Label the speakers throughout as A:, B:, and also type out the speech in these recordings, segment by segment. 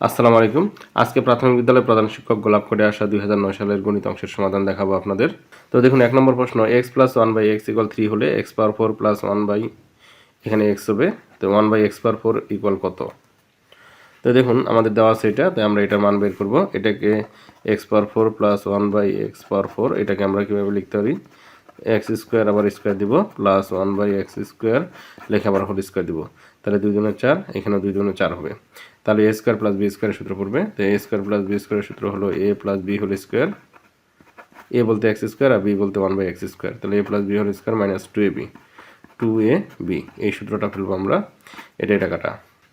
A: আসসালামু আলাইকুম। আজকে প্রাথমিক বিদ্যালয়ের প্রধান শিক্ষক গোলাপ করে আসা দুই হাজার নয় সালের গণিত অংশের সমাধান দেখাবো আপনাদের। তো দেখুন, এক নম্বর প্রশ্ন, x plus one by x equal three হলে x power four plus one by এখানে এক্স হবে, তো one by x power four equal কত? তো দেখুন, আমাদের দেওয়া আছে এটা তাই আমরা এটার মান বের করব। এটাকে x power four plus one by x power four, এটাকে আমরা কীভাবে লিখতে পারি? এক্স স্কোয়ার আবার স্কোয়ার দিব, plus one by x square, লেখে আবার হোল স্কোয়ার দিব। তাহলে দুই দুগুণে চার এখানে দুই দুগুণে চার হবে। তাহলে এ স্কোয়ার প্লাস বি স্কোয়ারের সূত্র পড়বে। তো এ স্কোয়ার প্লাস বি স্কোয়ারের সূত্র হলো A plus B whole square A বলতে এক্স স্কোয়ার আর বি বলতে ওয়ান বাই এক্স স্কোয়ার তাহলে A plus B whole square minus two A B two A B এই সূত্রটা ফেলব আমরা। এটা এটা কাটা।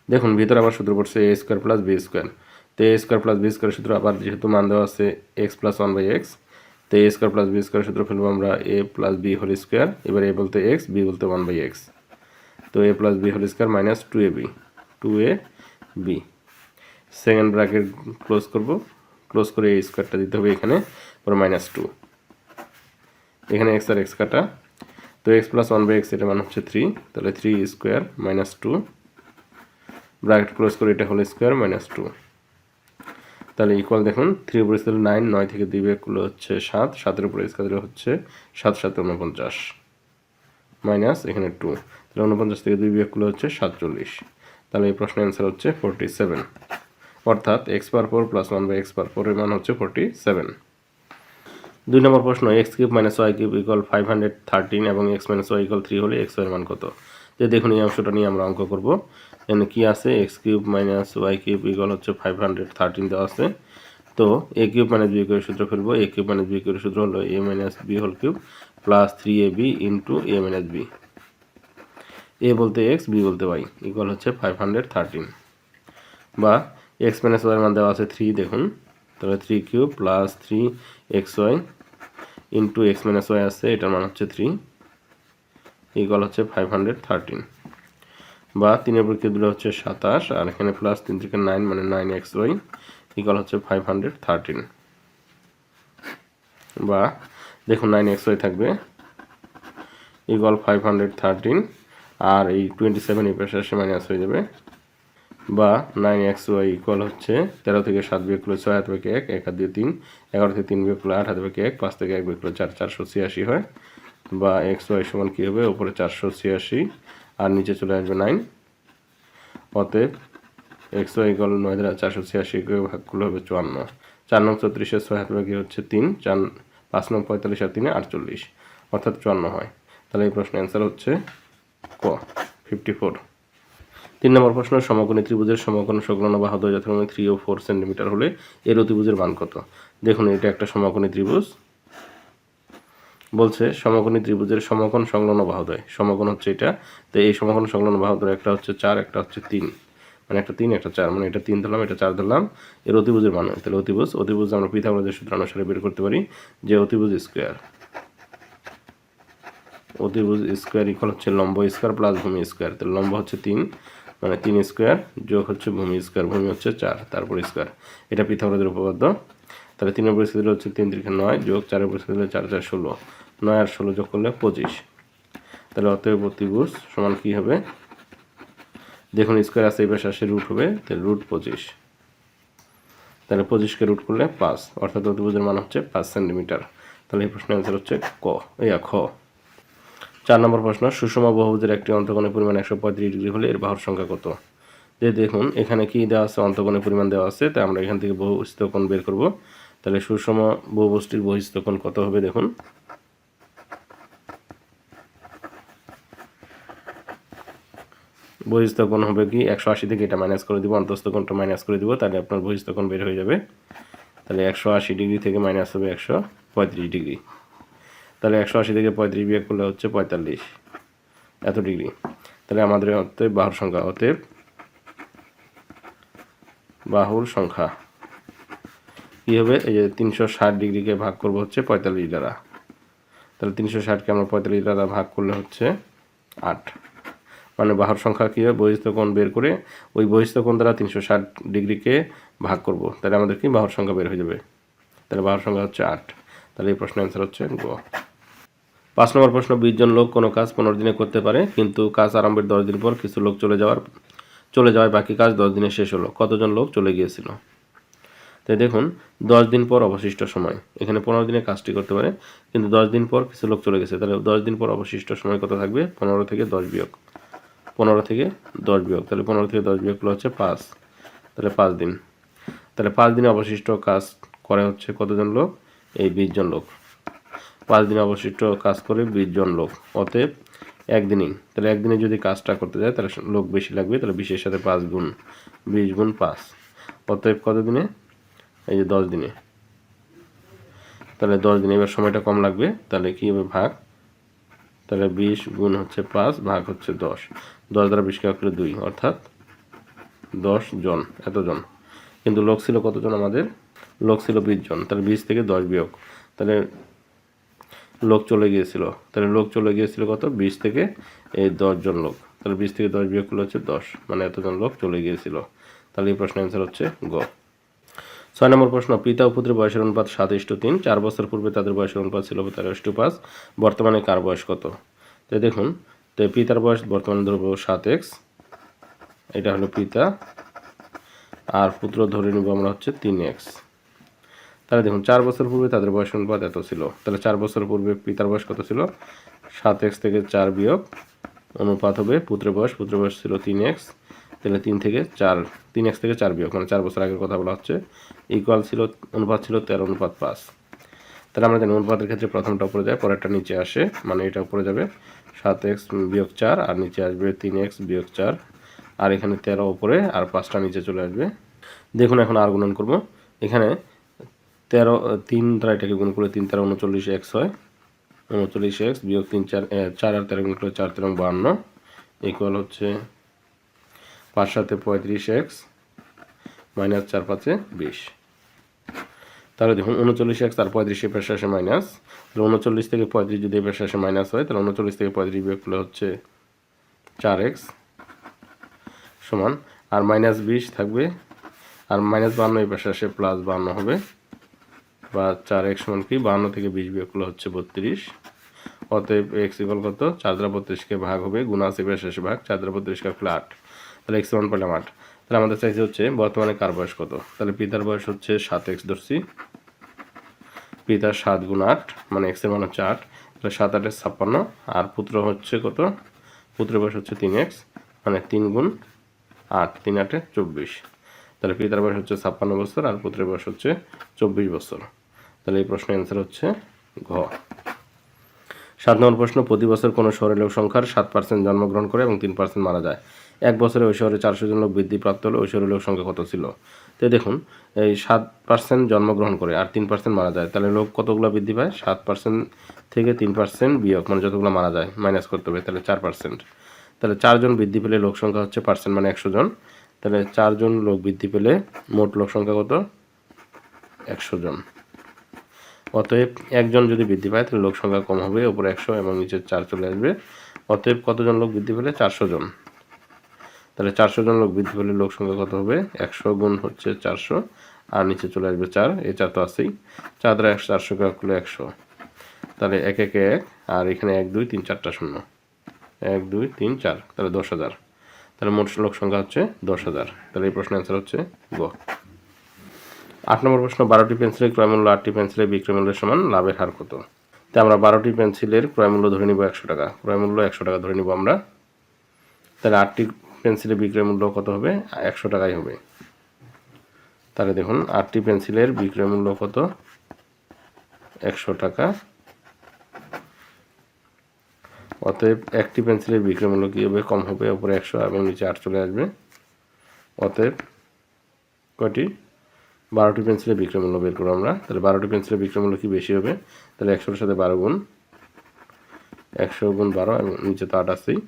A: দেখুন, ভিতরে আবার সূত্র পড়ছে A square plus B square তো A square plus B square সূত্র আবার যেহেতু মান দেওয়া আছে x plus one by x তো A square plus B square সূত্র ফেলব আমরা A plus B whole square এবার এ বলতে এক্স বি বলতে ওয়ান বাই এক্স তো A plus B whole square minus two A B two A B second bracket close করব। Close করে এই স্কোয়ারটা দিতে হবে এখানে, পরে মাইনাস টু এখানে এক্স আর এক্স কাটা। তো x plus one by x এটা মান হচ্ছে থ্রি তাহলে three square minus two bracket close করে এটা হলো স্কোয়ার মাইনাস টু তাহলে ইকুয়াল দেখুন থ্রি উপরে স্কেল নাইন নয় থেকে দুই বিয়োগগুলো হচ্ছে সাত। সাতের উপরে স্কেল হচ্ছে সাত সাত উনপঞ্চাশ মাইনাস এখানে টু তাহলে উনপঞ্চাশ থেকে দুই বিয়োগগুলো হচ্ছে সাতচল্লিশ। তাহলে এই প্রশ্নের অ্যান্সার হচ্ছে ফোরটি সেভেন অর্থাৎ x per four plus one by x per ফোরের মান হচ্ছে ফোরটি সেভেন দুই নম্বর প্রশ্ন x cube minus y cube equal five hundred thirteen এবং x minus y equal three হলে এক্সের মান কত? যে দেখুন, এই অংশটা নিয়ে আমরা অঙ্ক করব। এখানে কী আছে? X cube minus y cube equal হচ্ছে ফাইভ হান্ড্রেড থার্টিন দেওয়া আছে। তো এ কিউব মাইনাস বি কিউবের সূত্র ফেলব। এ কিউব মাইনাস বি কিউবের সূত্র হলো A minus B whole cube plus three A B into A minus B A বলতে এক্স, বি বলতে ওয়াই ইকুয়াল হচ্ছে ফাইভ হান্ড্রেড থার্টিন বা এক্স মাইনাস ওয়াই মান দেওয়া আছে থ্রি দেখুন। তাহলে three cube plus three x y into x minus y আছে, এটার মান হচ্ছে থ্রি ইকুয়াল হচ্ছে ফাইভ হান্ড্রেড থার্টিন বা তিনের পরীক্ষা দিলে হচ্ছে সাতাশ, আর এখানে প্লাস তিন থেকে নাইন মানে নাইন এক্স ওয়াই ইকুয়াল হচ্ছে ফাইভ হান্ড্রেড থার্টিন বা দেখুন নাইন এক্স ওয়াই থাকবে ইকুয়াল ফাইভ হান্ড্রেড থার্টিন আর এই টোয়েন্টি সেভেন এই পাশে আসে মাইনাস হয়ে যাবে। বা নাইন এক্স ওয়াই ইকুয়াল হচ্ছে তেরো থেকে সাত বিয়োগ করলে ছয় হাত থেকে এক এক হাত দিয়ে তিন, এগারো থেকে তিন বিয়োগ করলে আট হাত থেকে এক, পাঁচ থেকে এক বিয়োগ করলে চার, চারশো ছিয়াশি হয়। বা এক্স ওয়াই সমান কী হবে? ওপরে চারশো ছিয়াশি, আর নিচে চলে আসবে নাইন অতএব এক্স ওয়াই ইকুয়াল নয় দ্বারা চারশো ছিয়াশি ভাগ করলে হবে চুয়ান্ন। চার নং চৌত্রিশে ছয় হাত ভাগে হচ্ছে তিন, চার, পাঁচ নং পঁয়তাল্লিশ আর তিনে আটচল্লিশ। অর্থাৎ চুয়ান্ন হয়। তাহলে এই প্রশ্নের অ্যান্সার হচ্ছে ক ফিফটি ফোর তিন নম্বর প্রশ্ন, সমকোণী ত্রিভুজের সমকোণ সংলগ্ন বাহুদ যথাক্রমে থ্রি ও ফোর সেন্টিমিটার হলে এর অতিভুজের মান কত? দেখুন, এটা একটা সমকোণী ত্রিভুজ। বলছে, সমকোণী ত্রিভুজের সমকোণ সংলগ্ন বাহুদয় সমকোণ হচ্ছে এটা। তো এই সমকোণ সংলগ্ন বাহুদয় একটা হচ্ছে চার, একটা হচ্ছে তিন। মানে একটা তিন, একটা চার মানে এটা তিন ধরলাম, এটা চার ধরলাম। এর অতিভুজের মান, তাহলে অতিভুজ অতিভুজ আমরা পিথাগোরাসের সূত্র অনুসারে বের করতে পারি যে অতিভুজ স্কোয়ার অতিভুজ স্কোয়ার ইকুয়াল হচ্ছে লম্ব স্কোয়ার প্লাস ভূমি স্কোয়ার। তাহলে লম্ব হচ্ছে তিন মানে তিন স্কোয়ার যোগ হচ্ছে ভূমি স্কোয়ার, ভূমি হচ্ছে চার, তারপর স্কোয়ার। এটা পিথাগোরাসের উপপাদ্য। তাহলে তিনের পরিস্থিতি হচ্ছে তিন তিরিখে নয় যোগ চারের পরিস্থিতি হলে চার চার, ষোলো। নয় আর ষোলো যোগ করলে পঁচিশ। তাহলে অতএব অতিভুজ সমান কী হবে? দেখুন, স্কোয়ার আছে, এই পাশে আসে রুট হবে, তাহলে রুট পঁচিশ। তাহলে পঁচিশকে রুট করলে পাঁচ, অর্থাৎ অতিভুজের মান হচ্ছে পাঁচ সেন্টিমিটার তাহলে এই প্রশ্নের অ্যান্সার হচ্ছে ক ইয়া খ। চার নম্বর প্রশ্ন, সুষম বহুভুজের একটি অন্তকোণের পরিমাণ একশো পঁয়ত্রিশ ডিগ্রি হলে এর বাহুর সংখ্যা কত? যে দেখুন, এখানে কি দেওয়া আছে? অন্তকোণের পরিমাণ দেওয়া আছে, তাই আমরা এখান থেকে বহুস্থ কোণ বের করব। তাহলে সুষম বহুবস্তির বহিস্থ কোণ কত হবে দেখুন? বহিস্থ কোণ হবে কি? একশো আশি থেকে এটা মাইনাস করে দিব অন্তস্থ কোণটা মাইনাস করে দিব, তাহলে আপনার বহিস্থ কোণ বের হয়ে যাবে। তাহলে একশো আশি ডিগ্রি থেকে মাইনাস হবে একশো পঁয়ত্রিশ ডিগ্রি। তাহলে একশো আশি থেকে পঁয়ত্রিশ বিয়োগ করলে হচ্ছে পঁয়তাল্লিশ। এত ডিগ্রি। তাহলে আমাদের হতে বাহুর সংখ্যা, অতএব বাহুর সংখ্যা কী হবে? এই যে তিনশো ষাট ডিগ্রিকে ভাগ করব হচ্ছে পঁয়তাল্লিশ দ্বারা। তাহলে তিনশো ষাটকে আমরা পঁয়তাল্লিশ দ্বারা ভাগ করলে হচ্ছে আট। মানে বাহুর সংখ্যা কী হবে? বহিস্থ কোণ বের করে ওই বহিস্থ কোণ দ্বারা তিনশো ষাট ডিগ্রিকে ভাগ করব। তাহলে আমাদের কি? বাহুর সংখ্যা বের হয়ে যাবে। তাহলে বাহুর সংখ্যা হচ্ছে আট। তাহলে এই প্রশ্নের অ্যান্সার হচ্ছে গ। পাঁচ নম্বর প্রশ্ন, বিশ জন লোক কোনো কাজ পনেরো দিনে করতে পারে, কিন্তু কাজ আরম্ভের দশ দিন পর কিছু লোক চলে যাওয়ার, চলে যাওয়ায় বাকি কাজ দশ দিনে শেষ হলো। কতজন লোক চলে গিয়েছিল? তাই দেখুন, দশ দিন পর অবশিষ্ট সময়। এখানে পনেরো দিনে কাজটি করতে পারে, কিন্তু দশ দিন পর কিছু লোক চলে গেছে। তাহলে দশ দিন পর অবশিষ্ট সময় কত থাকবে? পনেরো থেকে দশ বিয়োগ। পনেরো থেকে দশ বিয়োগ। তাহলে পনেরো থেকে দশ বিয়োগগুলো হচ্ছে পাঁচ। তাহলে পাঁচ দিন। তাহলে পাঁচ দিনে অবশিষ্ট কাজ করে হচ্ছে কতজন লোক? এই বিশ জন লোক। পাঁচ দিনে অবশিষ্ট কাজ করে বিশ জন লোক। অতএব একদিনই। তাহলে একদিনে যদি কাজটা করতে যায়, তাহলে লোক বেশি লাগবে, তাহলে বিশের সাথে পাঁচ গুণ, বিশ গুণ পাঁচ। অতএব কত দিনে? এই যে দশ দিনে। তাহলে দশ দিনে এবার সময়টা কম লাগবে, তাহলে কী হবে? ভাগ। তাহলে বিশ গুণ হচ্ছে পাঁচ, ভাগ হচ্ছে দশ। দশ দ্বারা বিশ কাজ করে দুই, অর্থাৎ দশ জন, এতজন। কিন্তু লোক ছিল কতজন আমাদের? লোক ছিল বিশ জন। তাহলে বিশ থেকে দশ বিয়োগ। তাহলে লোক চলে গিয়েছিল। তাহলে লোক চলে গিয়েছিল কত? বিশ থেকে এই দশজন লোক। তাহলে বিশ থেকে দশ বিয়োগ করলে হচ্ছে দশ। মানে এতজন লোক চলে গিয়েছিল। তাহলে এই প্রশ্নের অ্যান্সার হচ্ছে গ। ছয় নম্বর প্রশ্ন, পিতা ও পুত্রের বয়সের অনুপাত সাত ইস্টু তিন। চার বছর পূর্বে তাদের বয়সের অনুপাত ছিল তেরো ইস্টু পাঁচ। বর্তমানে কার বয়স কত? তো দেখুন, তো পিতার বয়স বর্তমানে ধরবো সাত এক্স। এটা হলো পিতা। আর পুত্র ধরে নিব আমরা হচ্ছে তিন এক্স। তাহলে দেখুন, চার বছর পূর্বে তাদের বয়স অনুপাত এত ছিল? তাহলে চার বছর পূর্বে পিতার বয়স কত ছিল? সাত এক্স থেকে চার বিয়োগ অনুপাত হবে পুত্রের বয়স পুত্রের বয়স ছিল তিন এক্স, তাহলে তিন থেকে চার, তিন এক্স থেকে চার বিয়োগ মানে চার বছর আগের কথা বলা হচ্ছে। ইকুয়াল ছিল, অনুপাত ছিল তেরো, অনুপাত পাঁচ। তাহলে আমরা জানি অনুপাতের ক্ষেত্রে প্রথমটা উপরে যায়, পরেরটা নিচে আসে মানে এটা উপরে যাবে। সাত এক্স বিয়োগ চার, আর নিচে আসবে তিন এক্স বিয়োগ চার। আর এখানে তেরো উপরে, আর পাঁচটা নিচে চলে আসবে। দেখুন এখন আর গুণন করব। এখানে তেরো তিন দ্বারা এটাকে গুণ করলে তিন তেরো উনচল্লিশ এক্স হয়। উনচল্লিশ এক্স বিয়োগ তিন চার চার আর তেরো গুণ করলে চার তেরো বাহান্ন। ইকুয়াল হচ্ছে পাঁচ সাথে পঁয়ত্রিশ এক্স মাইনাস চার পাঁচে বিশ। তাহলে দেখুন, উনচল্লিশ এক্স আর পঁয়ত্রিশ পেশা আসে মাইনাস তাহলে উনচল্লিশ থেকে পঁয়ত্রিশ যদি পেশা আসে মাইনাস হয়, তাহলে উনচল্লিশ থেকে পঁয়ত্রিশ বিয়োগ করলে হচ্ছে চার এক্স সমান। আর মাইনাস বিশ থাকবে, আর মাইনাস বান্ন এই পাশে আসে প্লাস বান্ন হবে। বা চার এক্স সমান কি? বান্ন থেকে বিশ বিয়োগ করলে হচ্ছে বত্রিশ। অতএব এক্স ইকল কত? চার দ্বারা বত্রিশকে ভাগ হবে, গুণা পাশে আসে ভাগ, চার দ্বারা বত্রিশকে করলে আট। তাহলে এক্স ওয়ান পেলাম আট। তাহলে আমাদের চাইছে হচ্ছে বর্তমানে কার বয়স কত? তাহলে পিতার বয়স হচ্ছে সাত এক্স ধরছি। পিতার সাত গুণ আট মানে এক্সের মান হচ্ছে আট। তাহলে সাত আটের ছাপ্পান্ন। আর পুত্র হচ্ছে কত? পুত্রের বয়স হচ্ছে তিন এক্স মানে তিন গুণ আট, তিন আটে চব্বিশ। তাহলে পিতার বয়স হচ্ছে ছাপ্পান্ন বছর আর পুত্রের বয়স হচ্ছে চব্বিশ বছর। তাহলে এই প্রশ্নের অ্যান্সার হচ্ছে ঘ। সাত নম্বর প্রশ্ন, প্রতি বছর কোনো শহরের লোক সংখ্যার সাত পার্সেন্ট জন্মগ্রহণ করে এবং তিন পার্সেন্ট মারা যায়। এক বছরে ওই শহরে চারশো জন লোক বৃদ্ধি প্রাপ্ত হলে, ওই শহরের লোক সংখ্যা কত ছিল? তো দেখুন, এই সাত পার্সেন্ট জন্মগ্রহণ করে আর তিন পার্সেন্ট মারা যায়, তাহলে লোক কতগুলো বৃদ্ধি পায়? সাত পার্সেন্ট থেকে তিন পার্সেন্ট বিয়োগ মানে যতগুলো মারা যায় মাইনাস করতে হবে, তাহলে চার পার্সেন্ট তাহলে চারজন বৃদ্ধি পেলে লোক সংখ্যা হচ্ছে পার্সেন্ট মানে একশো জন। তাহলে চারজন লোক বৃদ্ধি পেলে মোট লোক সংখ্যা কত? একশো জন। অতএব একজন যদি বৃদ্ধি পায়, তাহলে লোক সংখ্যা কম হবে, ওপরে একশো এবং নিচে চার চলে আসবে। অতএব কতজন লোক বৃদ্ধি পেলে? চারশো জন। তাহলে চারশো জন লোক বৃদ্ধি পেলে লোক সংখ্যা কত হবে? একশো গুণ হচ্ছে চারশো, আর নিচে চলে আসবে চার, এই চার তো আছেই। চার দ্বারা একশো চারশো করলে একশো। তাহলে এক এক এক, আর এখানে এক, দুই, তিন, চারটা শূন্য। এক, দুই, তিন, চার, তাহলে দশ হাজার। তাহলে মোট লোক সংখ্যা হচ্ছে দশ হাজার। তাহলে এই প্রশ্নের অ্যান্সার হচ্ছে গ। আট নম্বর প্রশ্ন, বারোটি পেন্সিলের ক্রয়মূল্য আটটি পেন্সিলের বিক্রয় মূল্যের সমান লাভের হার কত? তো আমরা বারোটি পেন্সিলের ক্রয়মূল্য ধরে নিব একশো টাকা। ক্রয়মূল্য একশো টাকা ধরে নিব আমরা। তাহলে আটটি পেন্সিলের বিক্রয় মূল্য কত হবে? একশো টাকাই হবে। তাহলে দেখুন, আটটি পেন্সিলের বিক্রয় মূল্য কত? একশো টাকা। অতএব একটি পেন্সিলের বিক্রয় মূল্য কী হবে? কম হবে, ওপরে একশো এবং নিচে আট চলে আসবে। অতএব কয়টি? বারোটি পেন্সিলের বিক্রয় মূল্য বের করব আমরা। তাহলে বারোটি পেন্সিলের বিক্রয় মূল্য কি বেশি হবে? তাহলে একশোর সাথে বারো গুণ, একশো গুণ বারো এবং নিচে তো আট আছেই।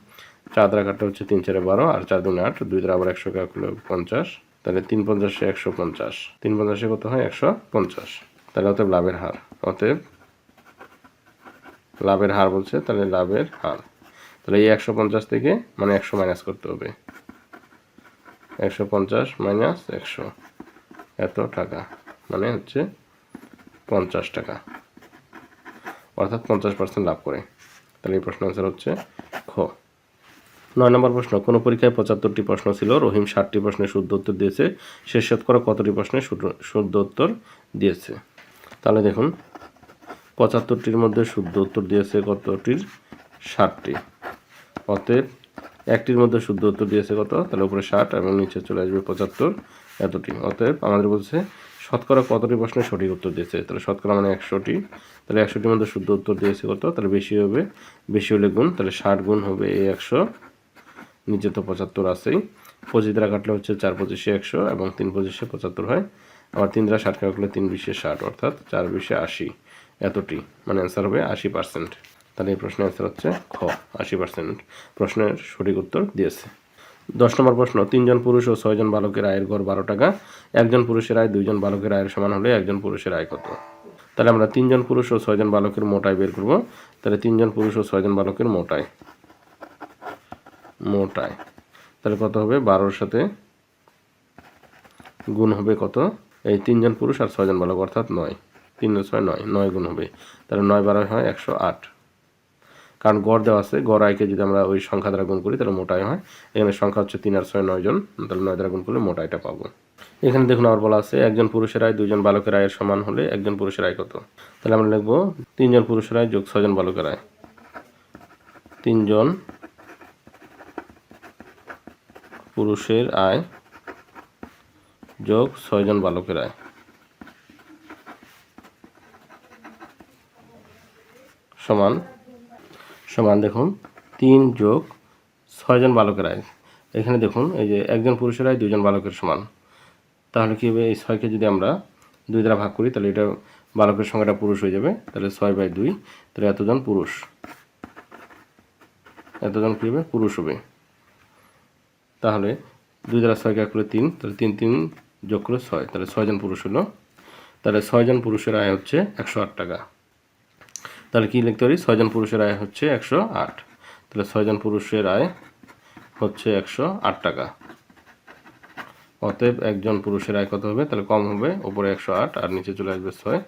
A: চার কাটটা হচ্ছে তিন চারে বারো আর চার দুন আট, দুই দ্বারা আবার একশো কাটলে পঞ্চাশ। তাহলে তিন পঞ্চাশে একশো পঞ্চাশ। তিন পঞ্চাশে কত হয়? একশো পঞ্চাশ। তাহলে অতএব লাভের হার। অতএব লাভের হার বলছে, তাহলে লাভের হার। তাহলে এই একশো পঞ্চাশ থেকে মানে একশো মাইনাস করতে হবে। একশো পঞ্চাশ মাইনাস একশো। এত টাকা। মানে হচ্ছে পঞ্চাশ টাকা। অর্থাৎ পঞ্চাশ পার্সেন্ট লাভ করে। তাহলে এই প্রশ্ন আনসার হচ্ছে খ। নয় নম্বর প্রশ্ন, কোন পরীক্ষায় পঁচাত্তরটি প্রশ্ন ছিল। রহিম ষাটটি প্রশ্নের শুদ্ধ উত্তর দিয়েছে। শেষ শতকরা কতটি প্রশ্নের শুদ্ধ উত্তর দিয়েছে? তাহলে দেখুন, পঁচাত্তরটির মধ্যে শুদ্ধ উত্তর দিয়েছে কতটির? ষাটটি। অতএব একটির মধ্যে শুদ্ধ উত্তর দিয়েছে কত? তাহলে উপরে ষাট এবং নিচে চলে আসবে পঁচাত্তর। এতটি। অতএব আমাদের বলছে, শতকরা কতটি প্রশ্নের সঠিক উত্তর দিয়েছে? তাহলে শতকরা মানে একশোটি। তাহলে একশোটির মধ্যে শুদ্ধ উত্তর দিয়েছে কত? তাহলে বেশি হবে, বেশি হলে গুণ, তাহলে ষাট গুণ হবে এই একশো। নিচে তো পঁচাত্তর আছেই। পঁচিশ দ্বারা কাটলে হচ্ছে চার পঁচিশে একশো এবং তিন পঁচিশে পঁচাত্তর হয়। আবার তিন দ্বারা ষাট কাটলে তিন বিশে ষাট, অর্থাৎ চার বিশে আশি। এতটি মানে অ্যান্সার হবে আশি পার্সেন্ট তাহলে এই প্রশ্নের অ্যান্সার হচ্ছে খ, আশি পার্সেন্ট প্রশ্নের সঠিক উত্তর দিয়েছে। দশ নম্বর প্রশ্ন, তিনজন পুরুষ ও ছয়জন বালকের আয়ের গড় বারো টাকা। একজন পুরুষের আয়, দুইজন বালকের আয়ের সমান হলে একজন পুরুষের আয় কত? তাহলে আমরা তিনজন পুরুষ ও ছয়জন বালকের মোটায় বের করব। তাহলে তিনজন পুরুষ ও ছয়জন বালকের মোটায় মোটায় তাহলে কত হবে? বারোর সাথে গুণ হবে কত? এই তিনজন পুরুষ আর ছয়জন বালক অর্থাৎ নয়। তিন ছয় নয় নয় গুণ হবে। তাহলে নয় বারো হয় একশো আট। কারণ গড় দেওয়া আছে, গড় আয়কে যদি আমরা ওই সংখ্যা দ্বারা গুণ করি, তাহলে মোটাই হয়। এখানে সংখ্যা হচ্ছে তিন আর ছয়, নয় জন, তাহলে নয় দ্বারা গুণ করলে মোটাইটা পাবো। এখানে দেখুন আবার বলা আছে, একজন পুরুষের আয় দুইজন বালকের আয়ের সমান হলে একজন পুরুষের আয় কত? তাহলে আমরা লিখব তিনজন পুরুষের আয় যোগ ছয়জন বালকের আয়। তিনজন পুরুষের আয় যোগ ছয়জন বালকের আয়। সমান সমান দেখুন, তিন যোগ ছয়জন বালকের আয়। এখানে দেখুন, এই যে একজন পুরুষের আয়, দুজন বালকের সমান। তাহলে কী হবে, এই ছয়কে যদি আমরা দুই দ্বারা ভাগ করি, তাহলে এটা বালকের সংখ্যাটা পুরুষ হয়ে যাবে। তাহলে ছয় বাই দুই, তাহলে এতজন পুরুষ। এতজন কী হবে? পুরুষ হবে। তাহলে দুই দ্বারা ছয় কাজ করলে তিন, তাহলে তিন তিন যোগ করে ছয়, তাহলে ছয়জন পুরুষ হলো। তাহলে ছয়জন পুরুষের আয় হচ্ছে একশো আট টাকা। তাহলে কী লিখতে পারি? ছয়জন পুরুষের আয় হচ্ছে একশো আট। তাহলে ছয়জন পুরুষের আয় হচ্ছে একশো আট টাকা। অতএব একজন পুরুষের আয় কত হবে? তাহলে কম হবে, উপরে একশো আট আর নিচে চলে আসবে ছয়,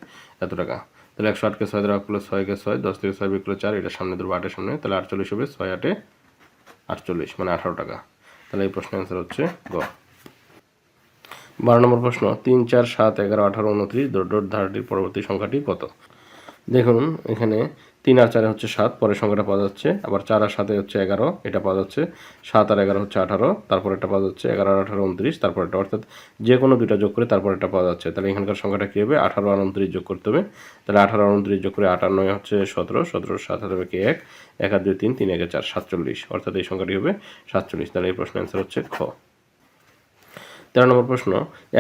A: এত টাকা। তাহলে একশো আটকে ছয় দ্বারা করলে ছয়কে ছয়, দশ থেকে ছয় বিক চার, এটা সামনে ধরবো আটের সামনে, তাহলে আটচল্লিশ হবে, ছয় আটে আটচল্লিশ মানে আঠারো টাকা। তাহলে এই প্রশ্নের অ্যান্সার হচ্ছে গ। বারো নম্বর প্রশ্ন, তিন চার সাত এগারো আঠারো উনত্রিশ ডট ডট ধারাটির পরবর্তী সংখ্যাটি কত? দেখুন, এখানে তিন আর চারে হচ্ছে সাত, পরের সংখ্যাটা পাওয়া যাচ্ছে। আবার চার আর সাথে হচ্ছে এগারো, এটা পাওয়া যাচ্ছে। সাত আর এগারো হচ্ছে আঠারো, তারপর একটা পাওয়া যাচ্ছে এগারো আর আঠারো উনত্রিশ, তারপর একটা অর্থাৎ যে কোনো দুইটা যোগ করে তারপর একটা পাওয়া যাচ্ছে। তাহলে এখানকার সংখ্যাটা কী হবে? আঠারো আর উনত্রিশ যোগ করতে হবে। তাহলে আঠারো আর উনত্রিশ যোগ করে আটান্ন হচ্ছে সতেরো সতেরো সাত হবে কি এক এক আর দুই তিন তিন একে চার, সাতচল্লিশ। অর্থাৎ এই সংখ্যাটি হবে সাতচল্লিশ। তাহলে এই প্রশ্নের অ্যান্সার হচ্ছে খ। তেরো নম্বর প্রশ্ন,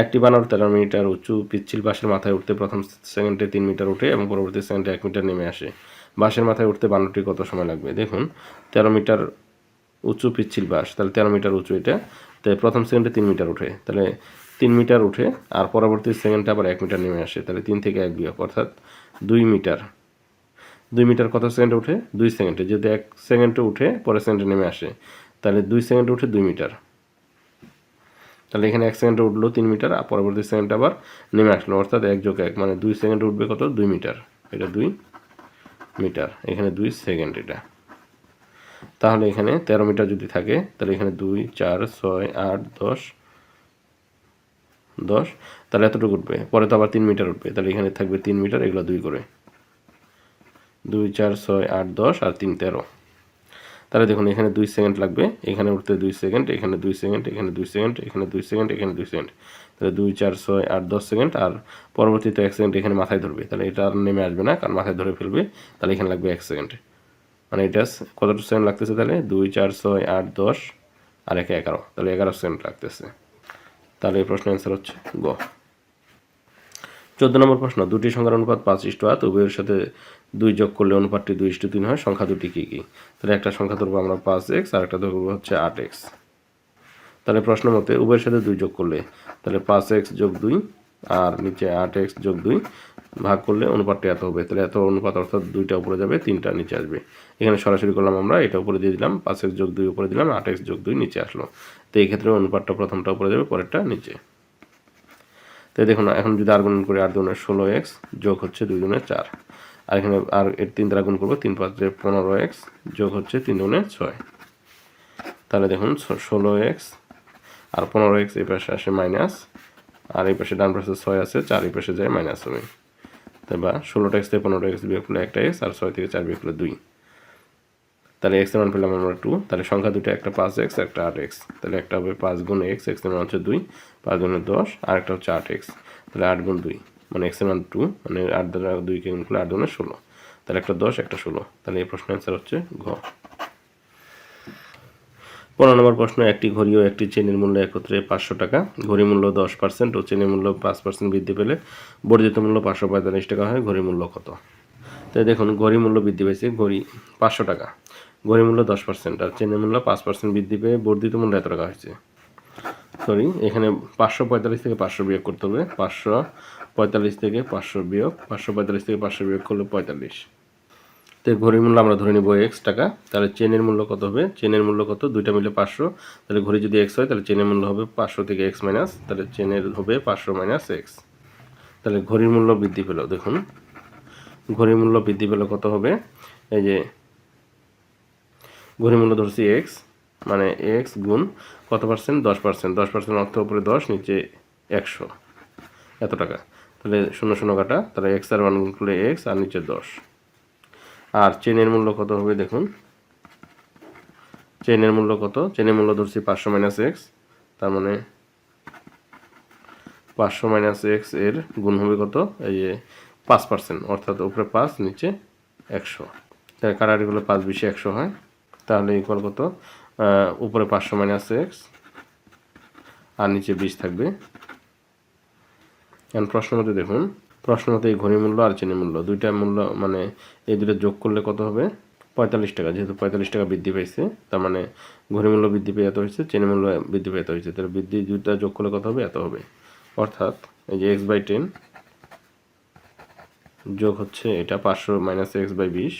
A: একটি বানর তেরো মিটার উঁচু পিচ্ছিল বাঁশের মাথায় উঠতে প্রথম সেকেন্ডে তিন মিটার উঠে এবং পরবর্তী সেকেন্ডে এক মিটার নেমে আসে। বাঁশের মাথায় উঠতে বানরটি কত সময় লাগবে? দেখুন, তেরো মিটার উঁচু পিচ্ছিল বাঁশ, তাহলে তেরো মিটার উঁচু এটা তাহলে প্রথম সেকেন্ডে তিন মিটার উঠে, তাহলে তিন মিটার উঠে, আর পরবর্তী সেকেন্ডে আবার এক মিটার নেমে আসে, তাহলে তিন থেকে এক বিয়োগ, অর্থাৎ দুই মিটার। দুই মিটার কত সেকেন্ডে উঠে? দুই সেকেন্ডে, যদি এক সেকেন্ডে উঠে, পরের সেকেন্ডে নেমে আসে, তাহলে দুই সেকেন্ডে উঠে দুই মিটার। তাহলে এখানে এক সেকেন্ডে উঠল তিন মিটার, আর পরবর্তী সেকেন্ডে আবার নেমে আসলো। অর্থাৎ এক যোগ এক মানে দুই সেকেন্ডে উঠবে কত? দুই মিটার। এটা দুই মিটার। এখানে দুই সেকেন্ড এটা। তাহলে এখানে তেরো মিটার যদি থাকে, তাহলে এখানে দুই, চার, ছয়, আট, দশ দশ, তাহলে এতটুকু উঠবে। পরে তো আবার তিন মিটার উঠবে। তাহলে এখানে থাকবে তিন মিটার, এগুলো দুই করে। দুই, চার, ছয়, আট, দশ, আর তিন, তেরো। তাহলে দেখুন, এখানে দুই সেকেন্ড লাগবে, এখানে উঠতে দুই সেকেন্ড এখানে দুই সেকেন্ড এখানে দুই সেকেন্ড এখানে দুই সেকেন্ড এখানে দুই সেকেন্ড তাহলে দুই, চার, ছয়, আট, দশ সেকেন্ড আর পরবর্তীতে এক সেকেন্ড এখানে মাথায় ধরবে। তাহলে এটা আর নেমে আসবে না, কারণ মাথায় ধরে ফেলবে। তাহলে এখানে লাগবে এক সেকেন্ড মানে এটা কতটা সেকেন্ড লাগতেছে তাহলে? দুই, চার, ছয়, আট, দশ, আর একে এগারো। তাহলে এগারো সেকেন্ড লাগতেছে। তাহলে এই প্রশ্নের অ্যান্সার হচ্ছে গ। চোদ্দ নম্বর প্রশ্ন, দুটি সংখ্যার অনুপাত পাঁচ ইস্টু আট, উভয়ের সাথে দুই যোগ করলে অনুপাতটি দুই ইস্টু তিন হয়, সংখ্যা দুটি কী কী? তাহলে একটা সংখ্যা ধরবো আমরা পাঁচ এক্স, আর একটা ধরবো হচ্ছে আট এক্স। তাহলে প্রশ্ন মতে উভয়ের সাথে দুই যোগ করলে, তাহলে পাঁচ এক্স যোগ দুই আর নিচে আট এক্স যোগ দুই ভাগ করলে অনুপাতটা এত হবে। তাহলে এত অনুপাত অর্থাৎ দুইটা উপরে যাবে, তিনটা নিচে আসবে। এখানে সরাসরি করলাম আমরা, এটা উপরে দিয়ে দিলাম, পাঁচ এক্স যোগ দুই উপরে দিলাম, আট এক্স যোগ দুই নিচে আসলো। তো এই ক্ষেত্রে অনুপাতটা প্রথমটা উপরে যাবে, পরেরটা নিচে। তো দেখুন, এখন যদি আর গুণ করি, আট দুগুণের ষোলো এক্স যোগ হচ্ছে দুই দুগুণের চার। আর এখানে আর এর তিন দ্বারা গুণ করব, তিন পাঁচে পনেরো এক্স যোগ হচ্ছে তিন দুগুণের ছয়। তাহলে দেখুন ষোলো এক্স আর পনেরো এক্স এই পাশে আসে মাইনাস, আর এই পাশে ডান পাশে ছয় আছে, চার এই পাশে যায় মাইনাস হবে। তাই বা ষোলোটা এক্স থেকে পনেরো এক্স বিয়োগ করলে একটা এক্স, আর ছয় থেকে চার বিয়োগ করলে দুই। তাহলে এক্সের মান পেলাম আমরা টু, তাহলে সংখ্যা দুটো, একটা পাঁচ এক্স, একটা আট এক্স। তাহলে একটা হবে পাঁচ গুণ এক্স এক্সের মান হচ্ছে দুই, পাঁচ গুণে দশ, আর একটা হচ্ছে আট এক্স। তাহলে আট গুণ দুই। মানে এক্সের মান টু মানে আট দ্বারা দুইকে গুণ করলে আট গুণে ষোলো। তাহলে একটা দশ, একটা ষোলো। তাহলে এই প্রশ্নের অ্যান্সার হচ্ছে ঘ। পনেরো নম্বর প্রশ্ন, একটি ঘড়ি ও একটি চেনের মূল্য একত্রে পাঁচশো টাকা। ঘড়ি মূল্য দশ পার্সেন্ট ও চেনের মূল্য পাঁচ পার্সেন্ট বৃদ্ধি পেলে বর্ধিত মূল্য পাঁচশো পঁয়তাল্লিশ টাকা হয়। ঘড়ি মূল্য কত? তাই দেখুন, ঘড়ি মূল্য বৃদ্ধি পেয়েছে ঘড়ি পাঁচশো টাকা। ঘড়ি মূল্য দশ পার্সেন্ট আর চেনের মূল্য পাঁচ পার্সেন্ট বৃদ্ধি পেয়ে বর্ধিত মূল্য এত টাকা হয়েছে। সরি এখানে পাঁচশো পঁয়তাল্লিশ থেকে পাঁচশো বিয়োগ করতে হবে। পাঁচশো পঁয়তাল্লিশ থেকে পাঁচশো বিয়োগ, পাঁচশো পঁয়তাল্লিশ থেকে পাঁচশো বিয়োগ করলে পঁয়তাল্লিশ। তো ঘড়ির মূল্য আমরা ধরে নিব এক্স টাকা, তাহলে চেনের মূল্য কত হবে? চেনের মূল্য কত? দুইটা মিলে পাঁচশো, তাহলে ঘড়ি যদি এক্স হয়, তাহলে চেনের মূল্য হবে পাঁচশো থেকে এক্স মাইনাস, তাহলে চেনের হবে পাঁচশো মাইনাস এক্স। তাহলে ঘড়ির মূল্য বৃদ্ধি পেল, দেখুন। ঘড়ির মূল্য বৃদ্ধি পেল কত হবে? এই যে ঘড়ির মূল্য ধরছি এক্স মানে এক্স গুণ কত পার্সেন্ট? দশ পার্সেন্ট। দশ পার্সেন্ট অর্থ উপরে দশ, নিচে একশো। এত টাকা। তাহলে শূন্য শূন্য কাটা, তাহলে এক্স আর ওয়ান করলে এক্স আর নিচে দশ। আর চেনের মূল্য কত হবে দেখুন। চেনের মূল্য কত? চেনের মূল্য ধরছি পাঁচশো মাইনাস এক্স তার মানে পাঁচশো মাইনাস এক্সের গুণ হবে কত? এই পাঁচ পার্সেন্ট অর্থাৎ উপরে পাঁচ, নিচে একশো। তাই কাটারিগুলো পাঁচ বেশি একশো হয়? তাহলে ইকুয়াল কত? উপরে পাঁচশো মাইনাস এক্স আর নিচে বিশ থাকবে। এখন প্রশ্ন মতে দেখুন। প্রশ্ন মতে এই ঘড়ি মূল্য আর চিনি মূল্য। দুইটা মূল্য মানে এই দুটো যোগ করলে কত হবে? পঁয়তাল্লিশ টাকা। যেহেতু পঁয়তাল্লিশ টাকা বৃদ্ধি পেয়েছে তার মানে ঘড়ি মূল্য বৃদ্ধি পেয়ে এত হয়েছে চিনি মূল্য বৃদ্ধি পেয়ে এত হয়েছে। তাহলে বৃদ্ধি দুইটা যোগ করলে কত হবে? এত হবে। অর্থাৎ এই যে এক্স বাই টেন যোগ হচ্ছে এটা পাঁচশো মাইনাস এক্স বাই বিশ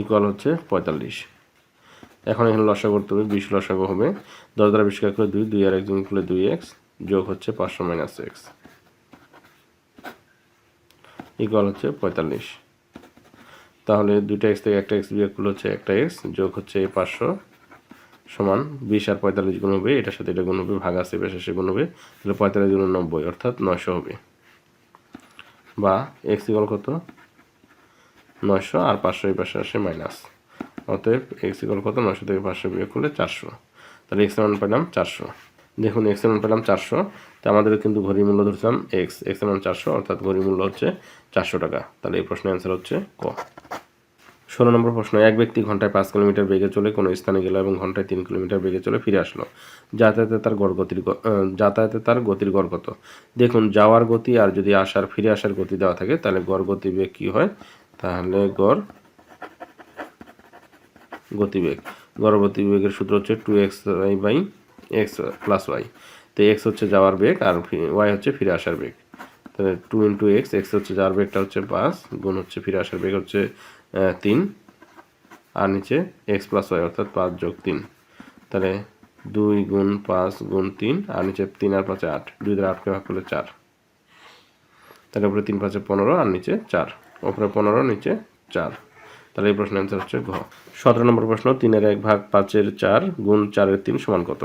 A: ইকুয়াল হচ্ছে পঁয়তাল্লিশ। এখন এখানে লসাগু করতে হবে, বিশ লসাগু হবে। দশ দ্বারা বিশ করে দুই দুই আর একজন করলে দুই এক্স, যোগ হচ্ছে পাঁচশো মাইনাস এক্স। ইকুয়াল হচ্ছে পঁয়তাল্লিশ। তাহলে দুইটা এক্স থেকে একটা এক্স বিয়োগ করলে হচ্ছে একটা এক্স, যোগ হচ্ছে পাঁচশো সমান বিশ আর পঁয়তাল্লিশ গুণ হবে, এটার সাথে এটা গুণ হবে, ভাগ আছে শেষে গুণ হবে, তাহলে পঁয়তাল্লিশ গুণ নব্বই, অর্থাৎ নয়শো হবে। বা এক্স ইকুয়াল কত? নয়শো আর পাঁচশো এই পাশে আসে মাইনাস। অতএব এক্স ইকুয়াল কত? নয়শো থেকে পাঁচশো বিয়োগ করলে চারশো। তাহলে এক্স মান পেলাম চারশো। দেখুন এক্স মান পেলাম চারশো, তো আমাদের কিন্তু ঘড়ির মূল্য ধরছিলাম এক্স এক্স মান চারশো, অর্থাৎ ঘড়ির মূল্য হচ্ছে চারশো টাকা। তাহলে এই প্রশ্নের অ্যান্সার হচ্ছে ক। ষোলো নম্বর প্রশ্ন, এক ব্যক্তি ঘন্টায় পাঁচ কিলোমিটার বেগে চলে কোনো স্থানে গেল এবং ঘন্টায় তিন কিলোমিটার বেগে চলে ফিরে আসলো। যাতায়াতে তার গড় গতির যাতায়াতে তার গতির গড় কত? দেখুন, যাওয়ার গতি আর যদি আসার, ফিরে আসার গতি দেওয়া থাকে, তাহলে গড় গতিবেগ কী হয়? তাহলে গড় গতিবেগ। গড় গতিবেগের সূত্র হচ্ছে two x y by x plus y তো এক্স হচ্ছে যাওয়ার বেগ আর ওয়াই হচ্ছে ফিরে আসার বেগ। তাহলে টু ইন্টু এক্স এক্স হচ্ছে যাওয়ার বেগটা হচ্ছে পাঁচ, গুণ হচ্ছে ফিরে আসার বেগ হচ্ছে তিন। আর নিচে এক্স প্লাস ওয়াই অর্থাৎ পাঁচ যোগ তিন। তাহলে দুই গুণ পাঁচ গুণ তিন, আর নিচে তিন আর পাঁচে আট। দুই দ্বারা আটকে ভাগ করলে চার। তাহলে উপরে তিন পাঁচে পনেরো, আর নিচে চার। উপরে পনেরো, নিচে চার। তাহলে এই প্রশ্নের অ্যান্সার হচ্ছে ঘ। সতেরো নম্বর প্রশ্ন, তিনের এক ভাগ পাঁচের চার গুণ চারের তিন সমান কত?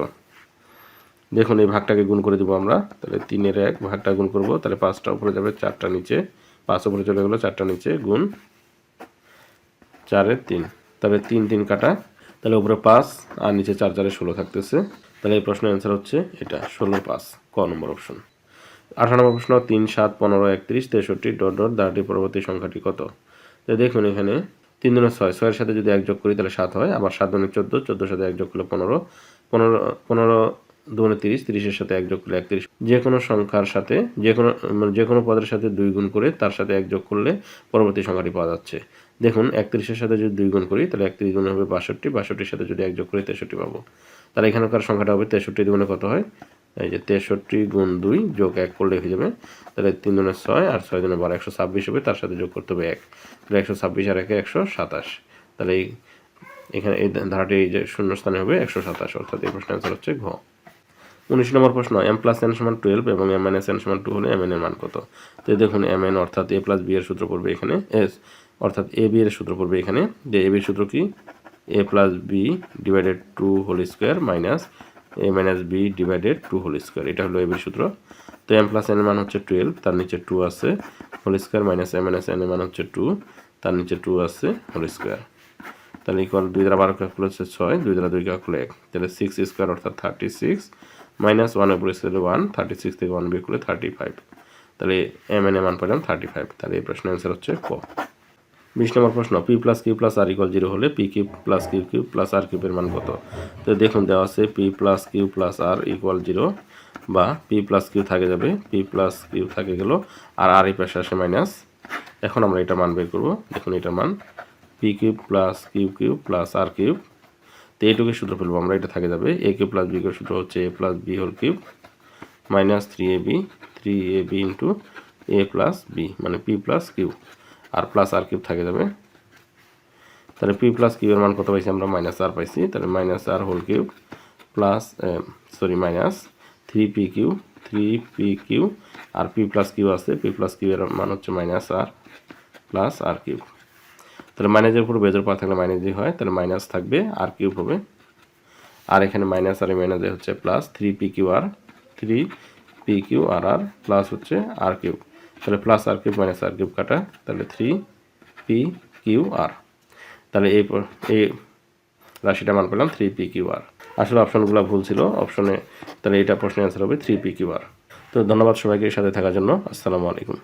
A: দেখুন, এই ভাগটাকে গুণ করে দিব আমরা। তাহলে তিনের এক ভাগটা গুণ করব, তাহলে পাঁচটা উপরে যাবে চারটা নিচে। পাঁচ উপরে চলে গেলো চারটা নিচে গুণ চারের তিন। তাহলে তিন তিন কাটা, তাহলে উপরে পাঁচ আর নিচে চার চারে ষোলো থাকতেছে। তাহলে এই প্রশ্নের অ্যান্সার হচ্ছে এটা, ষোলো পাঁচ, ক নম্বর অপশন আঠারো নম্বর প্রশ্ন, তিন সাত পনেরো একত্রিশ তেষট্টি, ডট ডট দ্বারটি পরবর্তী সংখ্যাটি কত? তো দেখুন এখানে তিন দুনে ছয়, ছয়ের সাথে যদি এক যোগ করি তাহলে সাত হয়, আবার সাত দুনে চোদ্দ, চোদ্দোর সাথে এক যোগ করলে পনেরো পনেরো পনেরো দুগুণে তিরিশ, তিরিশের সাথে এক যোগ করলে একত্রিশ। যে কোনো সংখ্যার সাথে, যে কোনো মানে যে কোনো পদের সাথে দুই গুণ করে তার সাথে এক যোগ করলে পরবর্তী সংখ্যাটি পাওয়া যাচ্ছে। দেখুন, একত্রিশের সাথে যদি দুই গুণ করি, তাহলে একত্রিশ গুণ হবে বাষট্টি, বাষট্টির সাথে যদি এক যোগ করি তেষট্টি পাবো। তাহলে এখানকার সংখ্যাটা হবে তেষট্টি দুগুণে কত হয়? এই যে তেষট্টি গুণ দুই যোগ এক করলে হয়ে যাবে, তাহলে তিন দুনে ছয় আর ছয় দুনে বারো, একশো ছাব্বিশ হবে, তার সাথে যোগ করতে হবে এক। তাহলে একশো ছাব্বিশ আর একে একশো সাতাশ। তাহলে এই এখানে এই ধারাটি এই যে শূন্য স্থানে হবে একশো সাতাশ, অর্থাৎ এই প্রশ্নের অ্যান্সার হচ্ছে ঘ। উনিশ নম্বর প্রশ্ন এম প্লাস এন সমান টুয়েলভ এবং এম মাইনাস এন সমান টু হলে এম এন এর মান কত? তো দেখুন এম এন অর্থাৎ এ প্লাস বি এর সূত্র পড়বে এখানে এস অর্থাৎ এ বি এর সূত্র পড়বে এখানে। যে এ বির সূত্র কি? A plus B divided two whole square minus A minus B divided two whole square এটা হলো এবির সূত্র। তো এম প্লাস এন এর মান হচ্ছে টুয়েলভ তার নিচে টু আছে whole square minus M minus N এর মান হচ্ছে টু তার নিচে টু আছে হোল স্কোয়ার তাহলে ইকুয়াল দুই দ্বারা বারো কাক হচ্ছে ছয়, দুই দ্বারা দুই কাক করলে এক। তাহলে সিক্স স্কোয়ার অর্থাৎ থার্টি সিক্স মাইনাস ওয়ানের উপরে স্কোয়ার ওয়ান থার্টি সিক্স থেকে ওয়ান বিয়োগ করলে থার্টি ফাইভ তাহলে এম এন এ মান পেলাম থার্টি ফাইভ তাহলে এই প্রশ্নের অ্যান্সার হচ্ছে ক। বিশ নম্বর প্রশ্ন P plus Q plus R equal zero হলে P Q plus Q Q plus R কিউবের মান কত? তো দেখুন, দেওয়া আছে P plus Q plus R equal zero বা পি প্লাস কিউ থাকে যাবে পি প্লাস কিউ থাকে গেল, আর আর এই পাশে আসে মাইনাস এখন আমরা এটা মান বের করব, দেখুন এটা মান P cube plus Q cube plus R cube তো এইটুকু সূত্র ফেলব, আমরা এটা থাকে যাবে A cube plus B cube সূত্র হচ্ছে A plus B whole cube minus three A B three A B into A plus B মানে P plus Q R plus R cube থাকে যাবে। তাহলে পি প্লাস কিউবের মান কত পাইছি আমরা? মাইনাস আর পাইছি। তাহলে minus R whole cube plus sorry minus three P Q three P Q R P plus Q আছে। পি প্লাস কিউয়ের মান হচ্ছে minus R plus R cube তাহলে মাইনাসের উপর বেজের পর থাকলে মাইনাসই হয়। তাহলে মাইনাস থাকবে আর কিউব হবে। আর এখানে মাইনাস আর মাইনাসে হচ্ছে plus three P Q R three P Q R R plus হচ্ছে আর কিউব তাহলে plus R cube minus R cube কাটা, তাহলে থ্রি পি কিউ আর তাহলে এই এই রাশিটা মান পেলাম থ্রি পি কিউ আর আসলে অপশনগুলো ভুল ছিল অপশনে তাহলে এটা প্রশ্নের অ্যান্সার হবে থ্রি পি কিউ আর তো ধন্যবাদ সবাইকে সাথে থাকার জন্য। আসসালামু আলাইকুম।